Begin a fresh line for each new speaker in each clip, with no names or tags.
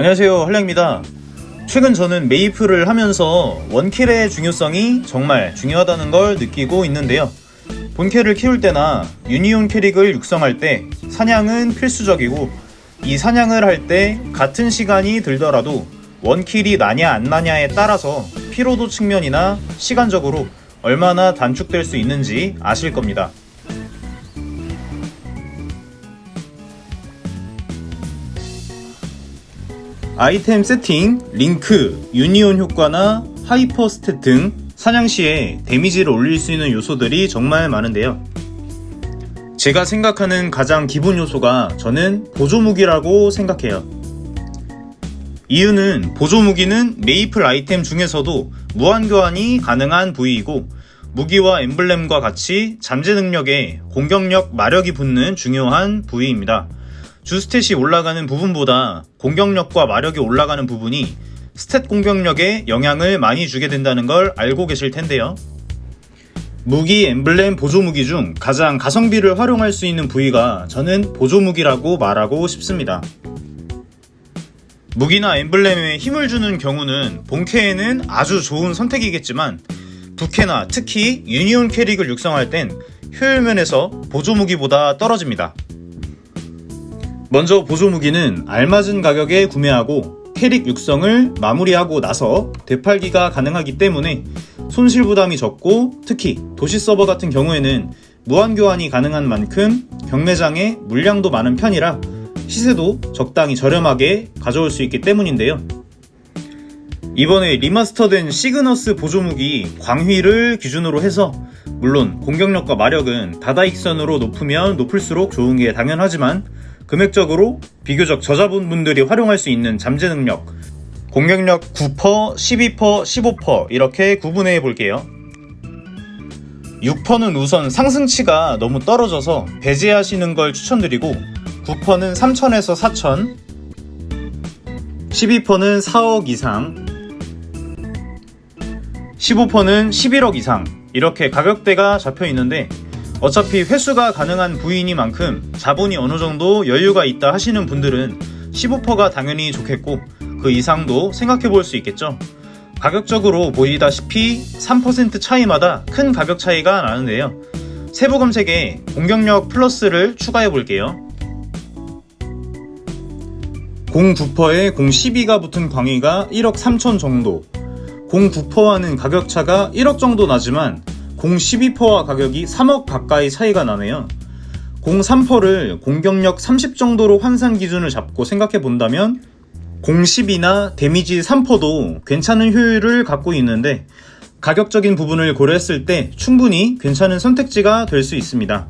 안녕하세요 한량입니다 최근 저는 메이플을 하면서 원킬의 중요성이 정말 중요하다는 걸 느끼고 있는데요 본캐를 키울 때나 유니온 캐릭을 육성할 때 사냥은 필수적이고 이 사냥을 할 때 같은 시간이 들더라도 원킬이 나냐 안 나냐에 따라서 피로도 측면이나 시간적으로 얼마나 단축될 수 있는지 아실 겁니다. 아이템 세팅, 링크, 유니온 효과나 하이퍼 스탯 등 사냥 시에 데미지를 올릴 수 있는 요소들이 정말 많은데요. 제가 생각하는 가장 기본 요소가 저는 보조무기라고 생각해요. 이유는 보조무기는 메이플 아이템 중에서도 무한교환이 가능한 부위이고 무기와 엠블렘과 같이 잠재 능력에 공격력, 마력이 붙는 중요한 부위입니다. 주스탯이 올라가는 부분보다 공격력과 마력이 올라가는 부분이 스탯 공격력에 영향을 많이 주게 된다는 걸 알고 계실 텐데요. 무기 엠블렘 보조무기 중 가장 가성비를 활용할 수 있는 부위가 저는 보조무기라고 말하고 싶습니다. 무기나 엠블렘에 힘을 주는 경우는 본캐에는 아주 좋은 선택이겠지만 부캐나 특히 유니온 캐릭을 육성할 땐 효율면에서 보조무기보다 떨어집니다. 먼저 보조 무기는 알맞은 가격에 구매하고 캐릭 육성을 마무리하고 나서 되팔기가 가능하기 때문에 손실 부담이 적고 특히 도시 서버 같은 경우에는 무한 교환이 가능한 만큼 경매장에 물량도 많은 편이라 시세도 적당히 저렴하게 가져올 수 있기 때문인데요. 이번에 리마스터된 시그너스 보조무기 광휘를 기준으로 해서 물론 공격력과 마력은 다다익선으로 높으면 높을수록 좋은 게 당연하지만 금액적으로 비교적 저자분들이 활용할 수 있는 잠재 능력 공격력 9%, 12%, 15% 이렇게 구분해 볼게요. 6%는 우선 상승치가 너무 떨어져서 배제하시는 걸 추천드리고 9%는 3천에서 4천 12%는 4억 이상 15%는 11억 이상 이렇게 가격대가 잡혀 있는데 어차피 회수가 가능한 부위니만큼 자본이 어느 정도 여유가 있다 하시는 분들은 15%가 당연히 좋겠고 그 이상도 생각해 볼 수 있겠죠. 가격적으로 보이다시피 3% 차이마다 큰 가격 차이가 나는데요. 세부 검색에 공격력 플러스를 추가해 볼게요. 09%에 012가 붙은 광희가 1억 3천 정도. 09%와는 가격 차가 1억 정도 나지만 012%와 가격이 3억 가까이 차이가 나네요. 03%를 공격력 30 정도로 환산 기준을 잡고 생각해 본다면 012나 데미지 3%도 괜찮은 효율을 갖고 있는데 가격적인 부분을 고려했을 때 충분히 괜찮은 선택지가 될 수 있습니다.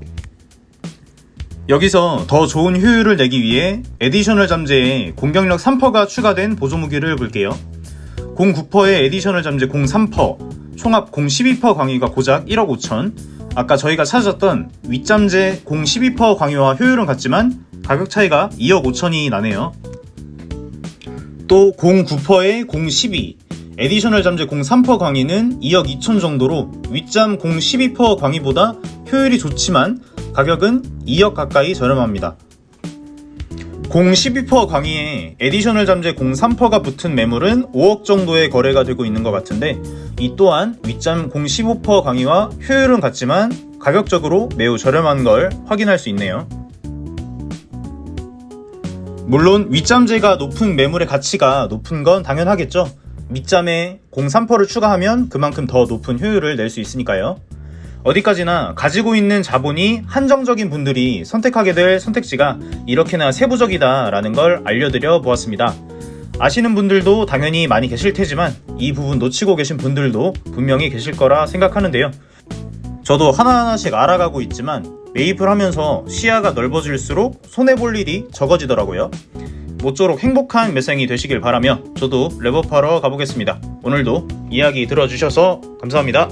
여기서 더 좋은 효율을 내기 위해 에디셔널 잠재에 공격력 3%가 추가된 보조무기를 볼게요. 09%의 에디셔널 잠재 03% 총합 012% 광희가 고작 1억 5천 아까 저희가 찾았던 윗잠재 012% 광희와 효율은 같지만 가격 차이가 2억 5천이 나네요. 또 09%의 012 에디셔널 잠재 03% 광희는 2억 2천 정도로 윗잠 012% 광희보다 효율이 좋지만 가격은 2억 가까이 저렴합니다. 012% 광희에 에디셔널 잠재 03%가 붙은 매물은 5억 정도의 거래가 되고 있는 것 같은데 이 또한 윗잠 015% 광희와 효율은 같지만 가격적으로 매우 저렴한 걸 확인할 수 있네요. 물론 윗잠재가 높은 매물의 가치가 높은 건 당연하겠죠. 밑잠에 03%를 추가하면 그만큼 더 높은 효율을 낼 수 있으니까요. 어디까지나 가지고 있는 자본이 한정적인 분들이 선택하게 될 선택지가 이렇게나 세부적이다라는 걸 알려드려 보았습니다. 아시는 분들도 당연히 많이 계실 테지만 이 부분 놓치고 계신 분들도 분명히 계실 거라 생각하는데요. 저도 하나하나씩 알아가고 있지만 매입을 하면서 시야가 넓어질수록 손해볼 일이 적어지더라고요. 모쪼록 행복한 매생이 되시길 바라며 저도 랩업하러 가보겠습니다. 오늘도 이야기 들어주셔서 감사합니다.